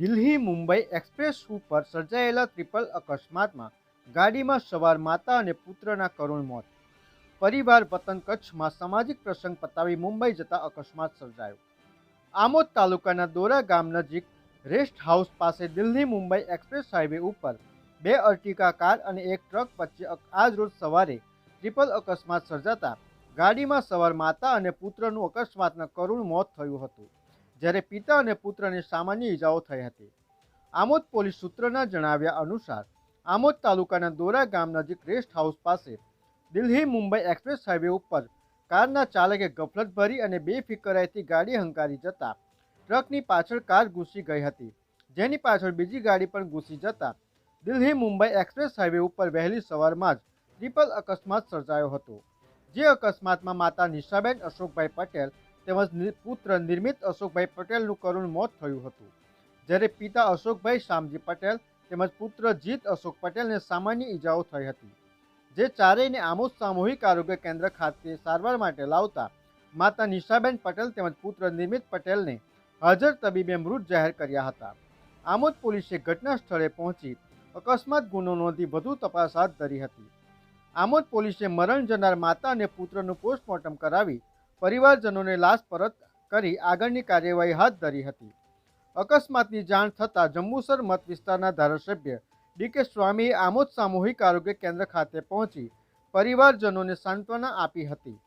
Delhi Mumbai express ઉપર સર્જાયેલા triple અકસ્માતમાં ગાડીમાં સવાર માતા અને પુત્રના કરુણ મોત. પરિવાર વતન કચ્છમાં સામાજિક પ્રસંગ પતાવી મુંબઈ જતા અકસ્માત સર્જાયો. આમોદ તાલુકાના દોરા ગામ નજીક રેસ્ટ હાઉસ પાસે દિલ્હી મુંબઈ એક્સપ્રેસ હાઈવે ઉપર બે અર્ટિકા કાર અને એક ટ્રક વચ્ચે આજ રોજ સવારે ટ્રિપલ અકસ્માત સર્જાતા ગાડીમાં સવાર માતા અને પુત્રનું અકસ્માતના કરુણ મોત થયું હતું. જ્યારે પિતા અને પુત્રને સામાન્ય ઈજાઓ થઈ હતી. આમોદ પોલીસ સૂત્રના જણાવ્યા અનુસાર, આમોદ તાલુકાના દોરા ગામ નજીક રેસ્ટ હાઉસ પાસે દિલ્હી મુંબઈ એક્સપ્રેસ હાઈવે ઉપર કારના ચાલકે ગફલત ભરી અને બેફિકરાઈથી ગાડી હંકારી જતા ટ્રકની પાછળ કાર ઘૂસી ગઈ હતી. જેની પાછળ બીજી ગાડી પણ ઘૂસી જતા દિલ્હી મુંબઈ એક્સપ્રેસ હાઈવે ઉપર વહેલી સવારમાં જ ટ્રિપલ અકસ્માત સર્જાયો હતો. જે અકસ્માતમાં માતા નિશાબેન અશોકભાઈ પટેલ તેમજ પુત્ર નિર્મિત અશોકભાઈ પટેલનું કરુણ મોત થયું હતું. જ્યારે પિતા અશોકભાઈ શામજી પટેલ તેમજ પુત્ર જીત અશોક પટેલને સામાન્ય ઈજાઓ થઈ હતી. જે ચારેયને આમોદ સામૂહિક આરોગ્ય કેન્દ્ર ખાતે સારવાર માટે લાવતા માતા નિશાબેન પટેલ તેમજ પુત્ર નિર્મિત પટેલને હાજર તબીબે મૃત જાહેર કર્યા હતા. આમોદ પોલીસે ઘટના સ્થળે પહોંચી અકસ્માત ગુનો નોંધી વધુ તપાસ હાથ ધરી હતી. આમોદ પોલીસે મરણ જનાર માતા અને પુત્રનું પોસ્ટમોર્ટમ કરાવી પરિવારજનોને લાશ પરત કરી આગળની કાર્યવાહી હાથ ધરી હતી. અકસ્માતની જાણ થતાં જંબુસર મત વિસ્તારના ધારાસભ્ય ડીકે સ્વામીએ આમોદ સામૂહિક આરોગ્ય કેન્દ્ર ખાતે પહોંચી પરિવારજનોને સાંત્વના આપી હતી.